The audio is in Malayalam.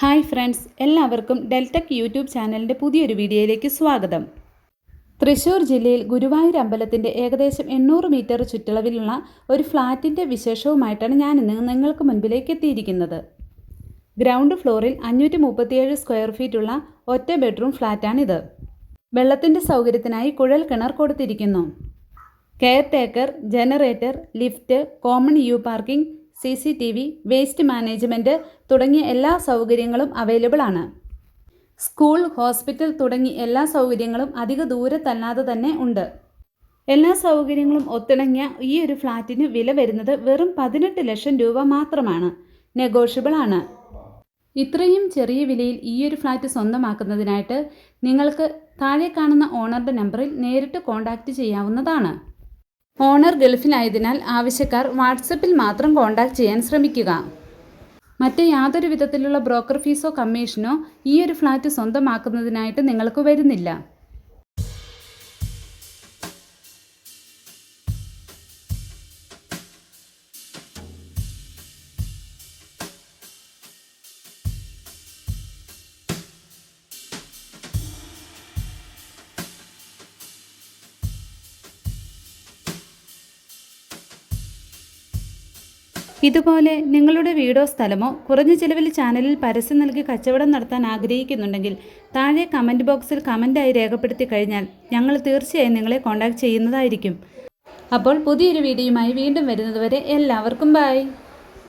ഹായ് ഫ്രണ്ട്സ് എല്ലാവർക്കും ഡെൽടെക് യൂട്യൂബ് ചാനലിന്റെ പുതിയൊരു വീഡിയോയിലേക്ക് സ്വാഗതം. തൃശ്ശൂർ ജില്ലയിൽ ഗുരുവായൂർ അമ്പലത്തിന്റെ ഏകദേശം എണ്ണൂറ് മീറ്റർ ചുറ്റളവിലുള്ള ഒരു ഫ്ലാറ്റിന്റെ വിശേഷവുമായിട്ടാണ് ഞാൻ ഇന്ന് നിങ്ങൾക്ക് മുൻപിലേക്ക് എത്തിയിരിക്കുന്നത്. ഗ്രൗണ്ട് ഫ്ലോറിൽ അഞ്ഞൂറ്റി മുപ്പത്തിയേഴ് സ്ക്വയർ ഫീറ്റുള്ള ഒറ്റ ബെഡ്റൂം ഫ്ലാറ്റാണിത്. വെള്ളത്തിന്റെ സൗകര്യത്തിനായി കുഴൽ കിണർ കൊടുത്തിരിക്കുന്നു. Caretaker generator lift common U parking C C T V waste management തുടങ്ങിയ എല്ലാ സൗകര്യങ്ങളും അവൈലബിൾ ആണ്. സ്കൂൾ ഹോസ്പിറ്റൽ തുടങ്ങി എല്ലാ സൗകര്യങ്ങളും അധിക ദൂരത്തല്ലാതെ തന്നെ ഉണ്ട്. എല്ലാ സൗകര്യങ്ങളും ഒത്തിണങ്ങിയ ഈ ഒരു ഫ്ലാറ്റിന് വില വരുന്നത് വെറും പതിനെട്ട് ലക്ഷം രൂപ മാത്രമാണ്. നെഗോഷ്യബിൾ ആണ്. ഇത്രയും ചെറിയ വിലയിൽ ഈ ഒരു ഫ്ലാറ്റ് സ്വന്തമാക്കുന്നതിനായിട്ട് നിങ്ങൾക്ക് താഴെ കാണുന്ന ഓണറുടെ നമ്പറിൽ നേരിട്ട് കോൺടാക്റ്റ് ചെയ്യാവുന്നതാണ്. ഓണർ ഗൾഫിലായതിനാൽ ആവശ്യക്കാർ വാട്സപ്പിൽ മാത്രം കോൺടാക്റ്റ് ചെയ്യാൻ ശ്രമിക്കുക. മറ്റ് യാതൊരു വിധത്തിലുള്ള ബ്രോക്കർ ഫീസോ കമ്മീഷനോ ഈ ഒരു ഫ്ലാറ്റ് സ്വന്തമാക്കുന്നതിനായിട്ട് നിങ്ങൾക്ക് വരുന്നില്ല. ഇതുപോലെ നിങ്ങളുടെ വീടോ സ്ഥലമോ കുറഞ്ഞ ചിലവിൽ ചാനലിൽ പരസ്യം നൽകി കച്ചവടം നടത്താൻ ആഗ്രഹിക്കുന്നുണ്ടെങ്കിൽ താഴെ കമന്റ് ബോക്സിൽ കമന്റായി രേഖപ്പെടുത്തി കഴിഞ്ഞാൽ ഞങ്ങൾ തീർച്ചയായും നിങ്ങളെ കോൺടാക്റ്റ് ചെയ്യുന്നതായിരിക്കും. അപ്പോൾ പുതിയൊരു വീഡിയോയുമായി വീണ്ടും വരുന്നതുവരെ എല്ലാവർക്കും ബായ്